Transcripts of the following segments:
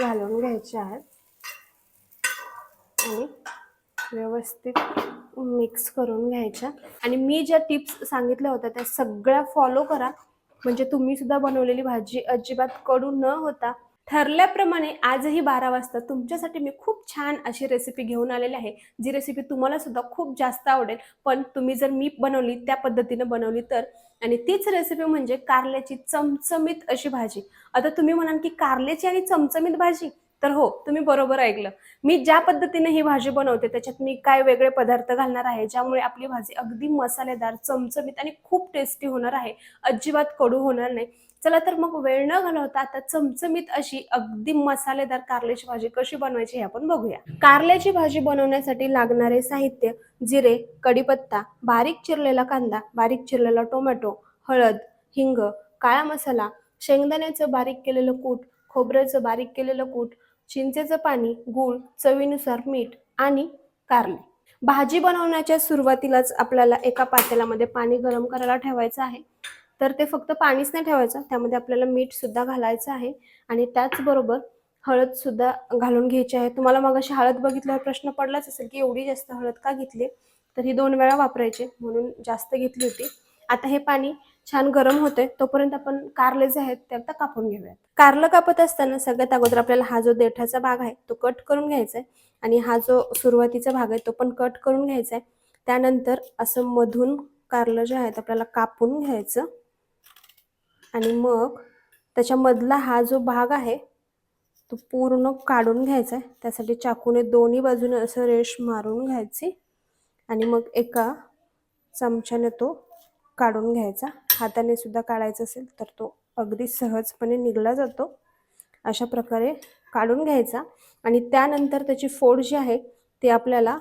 घालून घ्यायचे आहेत आणि व्यवस्थित मिक्स करून घ्यायच्या आणि मी ज्या टिप्स सांगितल्या होत्या त्या सगळ्या फॉलो करा. म्हणजे तुम्ही सुद्धा बनवलेली भाजी अजिबात कडू न होता ठरल्याप्रमाणे आजही बारा वाजता तुमच्यासाठी मी खूप छान अशी रेसिपी घेऊन आलेली आहे. जी रेसिपी तुम्हाला सुद्धा खूप जास्त आवडेल. पण तुम्ही जर मी बनवली त्या पद्धतीने बनवली तर. आणि तीच रेसिपी म्हणजे कारल्याची चमचमीत अशी भाजी. आता तुम्ही म्हणाल की कारल्याची आणि चमचमीत भाजी? तर हो तुम्ही बरोबर ऐकलं. मी ज्या पद्धतीने ही भाजी बनवते त्याच्यात मी काय वेगळे पदार्थ घालणार आहे ज्यामुळे आपली भाजी अगदी मसालेदार चमचमीत आणि खूप टेस्टी होणार आहे. अजिबात कडू होणार नाही. चला तर मग वेळ न घालवता आता चमचमीत अशी अगदी मसालेदार कारल्याची भाजी कशी बनवायची हे आपण बघूया. कारल्याची भाजी बनवण्यासाठी लागणारे साहित्य जिरे कढीपत्ता बारीक चिरलेला कांदा बारीक चिरलेला टोमॅटो हळद हिंग काळा मसाला शेंगदाण्याचं बारीक केलेलं कूट खोबऱ्याचं बारीक केलेलं कूट चिंचेचं पाणी गूळ चवीनुसार मीठ आणि कारले. भाजी बनवण्याच्या सुरुवातीलाच आपल्याला एका पातेल्यामध्ये पाणी गरम करायला ठेवायचं आहे. तर ते फक्त पाणीच नाही ठेवायचं. त्यामध्ये आपल्याला मीठ सुद्धा घालायचं आहे. आणि त्याचबरोबर हळद सुद्धा घालून घ्यायची आहे. तुम्हाला मग अशी हळद बघितल्यावर प्रश्न पडलाच असेल की एवढी जास्त हळद का घेतली? तर ही दोन वेळा वापरायची म्हणून जास्त घेतली होती. आता हे पाणी छान गरम होते तोपर्यंत आपण कारले जे आहेत ते आता कापून घेऊयात. कारलं कापत असताना सगळ्यात अगोदर आपल्याला हा जो देठाचा भाग आहे तो कट करून घ्यायचा आहे. आणि हा जो सुरुवातीचा भाग आहे तो पण कट करून घ्यायचा आहे. त्यानंतर असं मधून कारलं जे आहेत आपल्याला कापून घ्यायचं. आणि मग त्याच्यामधला हा जो भाग आहे तो पूर्ण काढून घ्यायचा आहे. त्यासाठी चाकूने दोन्ही बाजूने असं रेश मारून घ्यायची आणि मग एका चमच्याने तो काढून घ्यायचा. हाताने सुद्धा काढायचा असेल तर तो अगदी सहजपणे निघला जातो. अशा प्रकारे काढून घ्यायचा आणि त्यानंतर त्याची फोड जी आहे ती आपल्याला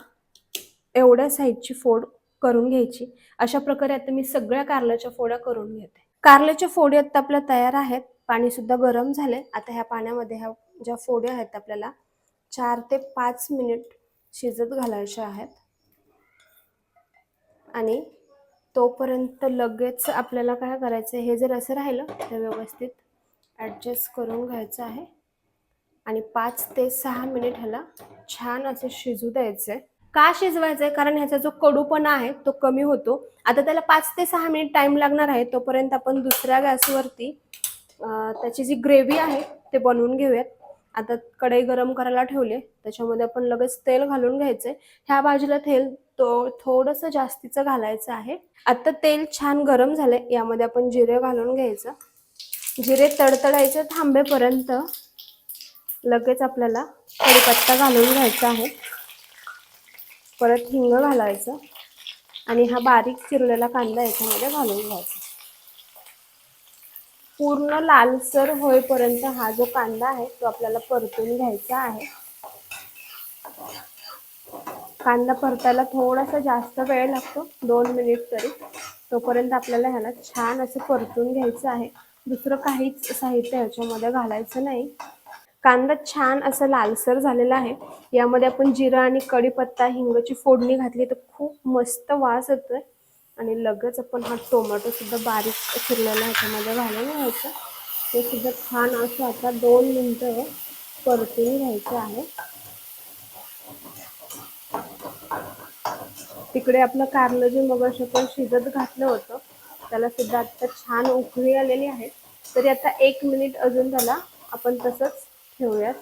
एवढ्या साईजची फोड करून घ्यायची. अशा प्रकारे आता मी सगळ्या कारल्याच्या फोड्या करून घेते. कारल्याच्या फोडी आता आपल्या तयार आहेत. पाणी सुद्धा गरम झाले आता ह्या पाण्यामध्ये ह्या ज्या फोड्या आहेत आपल्याला चार ते पाच मिनिट शिजत घालायच्या आहेत. आणि तोपर्यंत लगेच आपल्याला काय करायचं हे जर असं राहिलं तर व्यवस्थित ॲडजस्ट करून घ्यायचं आहे. आणि पाच ते सहा मिनिट ह्याला छान असं शिजू द्यायचं आहे का शिजवायचं आहे कारण ह्याचा जो कडूपणा आहे तो कमी होतो. आता त्याला पाच ते सहा मिनिट टाइम लागणार आहे. तोपर्यंत आपण दुसऱ्या गॅसवरती त्याची जी ग्रेव्ही आहे ते बनवून घेऊयात. आता कढई गरम करायला ठेवले. त्याच्यामध्ये आपण लगेच तेल घालून घ्यायचंय. ह्या भाजीला तेल तो थोडंसं जास्तीचं घालायचं आहे. आता तेल छान गरम झालंय. यामध्ये आपण जिरे घालून घ्यायचं. जिरे तडतडायचे थांबेपर्यंत लगेच आपल्याला कडीपत्ता घालून घ्यायचा आहे. परत हिंग घालायचं आणि हा बारीक चिरलेला कांदा याच्यामध्ये घालून घ्यायचा. पूर्ण लालसर होईपर्यंत हा जो कांदा आहे तो आपल्याला परतून घ्यायचा आहे. कांदा परतायला थोडासा जास्त वेळ लागतो दोन मिनिट तरी. तोपर्यंत आपल्याला ह्याला छान असं परतून घ्यायचं आहे. दुसरं काहीच साहित्य ह्याच्यामध्ये घालायचं नाही. कांदा छान असं लालसर झालेला आहे. यामध्ये आपण जिरा आणि कढीपत्ता हिंगची फोडणी घातली तर खूप मस्त वास येतोय. आणि लगेच आपण हा टोमॅटो सुद्धा बारीक चिरलेला ह्याच्यामध्ये घालून घ्यायचं. ते सुद्धा छान असं आता दोन मिनटं परतून घ्यायचं आहे. तिकडे आपलं कारलं जे मग आपण शिजत घातलं होतं त्याला सुद्धा आता छान उकळी आलेली आहे. तरी आता एक मिनिट अजून त्याला आपण तसंच ठेवूयात.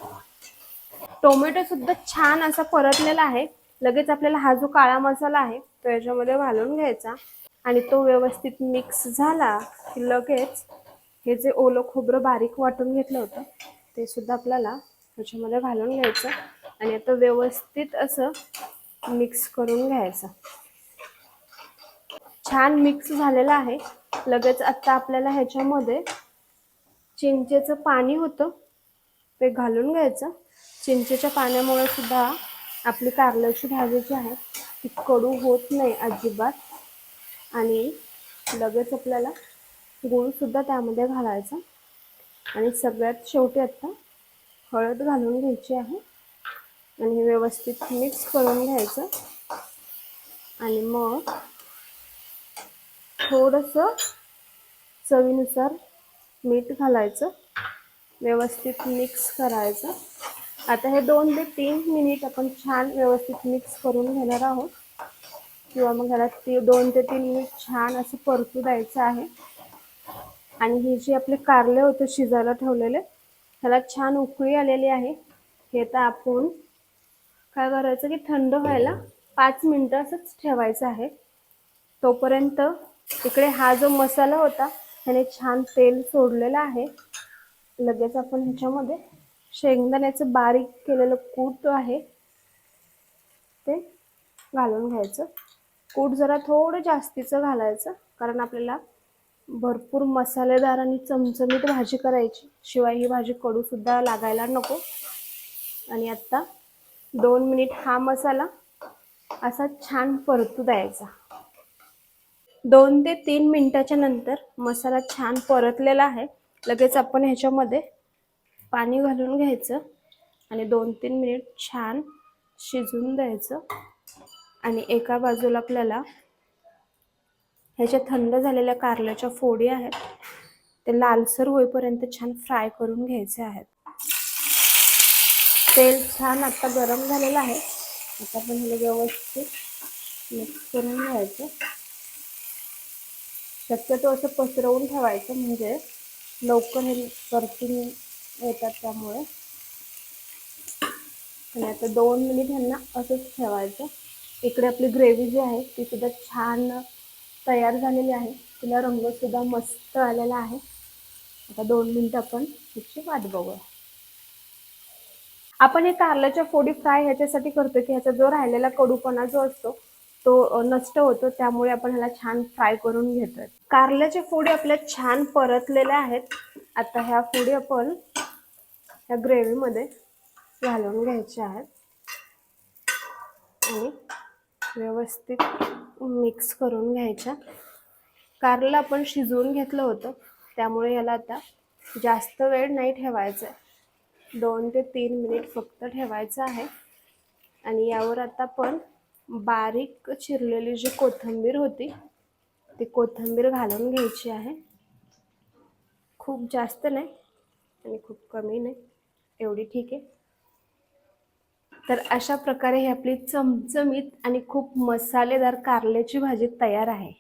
टोमॅटो सुद्धा छान असा परतलेला आहे. लगेच आपल्याला हा जो काळा मसाला आहे तो याच्यामध्ये घालून घ्यायचा. आणि तो व्यवस्थित मिक्स झाला की लगेच हे जे ओलं खोबरं बारीक वाटून घेतलं होतं ते सुद्धा आपल्याला ह्याच्यामध्ये घालून घ्यायचं. आणि आता व्यवस्थित असं मिक्स करून घ्यायचं. छान मिक्स झालेलं आहे. लगेच आता आपल्याला ह्याच्यामध्ये चिंचेचं पाणी होतं. ते घालून घ्यायचं. चिंचेच्या पाण्यामुळे सुद्धा आपली कारल्याची भाजी जी आहे ती कडू होत नाही अजिबात. आणि लगेच आपल्याला गुळसुद्धा त्यामध्ये घालायचा. आणि सगळ्यात शेवटी आत्ता हळद घालून घ्यायची आहे. आणि हे व्यवस्थित मिक्स करून घ्यायचं. आणि मग थोडंसं चवीनुसार मीठ घालायचं. व्यवस्थित मिक्स करायचं. आता हे दोन ते तीन मिनिट आपण छान व्यवस्थित मिक्स करून घेणार आहोत. किंवा मग ह्याला ती दोन ते तीन मिनिट छान असं परतू द्यायचं आहे. आणि हे जे आपले कारले होते शिजायला ठेवलेले ह्याला छान उकळी आलेली आहे. हे तर आपण काय करायचं की थंड व्हायला पाच मिनटं असंच ठेवायचं आहे. तोपर्यंत इकडे हा जो मसाला होता त्याने छान तेल सोडलेलं आहे. लगेच आपण ह्याच्यामध्ये शेंगदाण्याचं बारीक केलेलं कूट आहे ते घालून घ्यायचं. कूट जरा थोडं जास्तीचं घालायचं कारण आपल्याला भरपूर मसालेदार आणि चमचमीत भाजी करायची. शिवाय ही भाजी कडूसुद्धा लागायला नको. आणि आता दोन मिनिट हा मसाला असा छान परतू द्यायचा. दोन ते तीन मिनिटाच्या नंतर मसाला छान परतलेला आहे. लगेच आपण ह्याच्यामध्ये पाणी घालून घ्यायचं आणि दोन तीन मिनिट छान शिजून द्यायचं. आणि एका बाजूला आपल्याला ह्याच्या थंड झालेल्या कारल्याच्या फोडी आहेत ते लालसर होईपर्यंत छान फ्राय करून घ्यायचे आहेत. तेल छान आता गरम झालेलं आहे. आता आपण ह्याला व्यवस्थित मिक्स करून घ्यायचं. शक्यतो असं पसरवून ठेवायचं म्हणजे लवकर हे परतून येतात त्यामुळे. आणि आता दोन मिनिट ह्यांना असंच ठेवायचं. इकडे आपली ग्रेव्ही जी आहे ती सुद्धा छान तयार झालेली आहे. तिला रंग सुद्धा मस्त आलेला आहे. आता दोन मिनिटं आपण तिची वाट बघूया. आपण हे कारल्याच्या फोडी फ्राय ह्याच्यासाठी करतो की ह्याचा जो राहिलेला कडूपणा जो असतो तो नष्ट होतो त्यामुळे आपण ह्याला छान फ्राय करून घेतोय. कारल्याच्या फोडी आपल्या छान परतलेल्या आहेत. आता ह्या फोडी आपण ह्या ग्रेव्हीमध्ये घालून घ्यायच्या आहेत. आणि व्यवस्थित मिक्स करून घ्यायच्या. कारलं आपण शिजवून घेतलं होतं त्यामुळे याला आता जास्त वेळ नाही ठेवायचा आहे दोन ते तीन मिनिट फक्त ठेवायचं आहे. आणि यावर आता आपण बारीक चिरलेली जी कोथिंबीर होती ती कोथिंबीर घालून घ्यायची आहे. खूप जास्त नाही आणि खूप कमी नाही एवढी ठीक आहे. तर अशा प्रकारे ही आपली चमचमीत आणि खूप मसालेदार कारल्याची भाजी तयार आहे.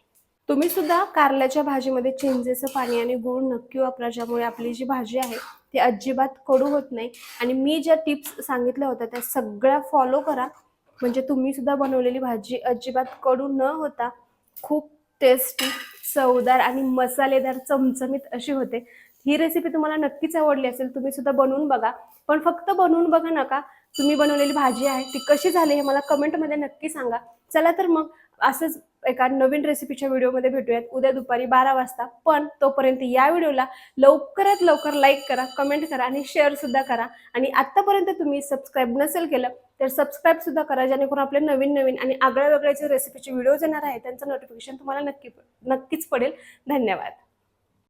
तुम्ही सुद्धा कारल्याच्या भाजीमध्ये चिंचेचं पाणी आणि गूळ नक्की वापरा ज्यामुळे आपली जी भाजी आहे ती अजिबात कडू होत नाही. आणि मी ज्या टिप्स सांगितल्या होत्या त्या सगळ्या फॉलो करा. म्हणजे तुम्ही सुद्धा बनवलेली भाजी अजिबात कडू न होता खूप टेस्टी चवदार आणि मसालेदार चमचमीत अशी होते. ही रेसिपी तुम्हाला नक्कीच आवडली असेल तुम्ही सुद्धा बनवून बघा. पण फक्त बनवून बघा नका तुम्ही बनवलेली भाजी आहे ती कशी झाली हे मला कमेंटमध्ये नक्की सांगा. चला तर मग असंच एका नवीन रेसिपीच्या व्हिडिओमध्ये भेटूयात. उद्या दुपारी बारा वाजता. पण तोपर्यंत या व्हिडिओला लवकरात लवकर लाईक करा कमेंट करा आणि शेअरसुद्धा करा. आणि आत्तापर्यंत तुम्ही सबस्क्राईब नसेल केलं तर सबस्क्राईबसुद्धा करा. जेणेकरून आपले नवीन नवीन आणि आगळ्या वेगळ्या जे रेसिपीचे व्हिडिओज येणार आहे त्यांचं नोटिफिकेशन तुम्हाला नक्की नक्कीच पडेल. धन्यवाद.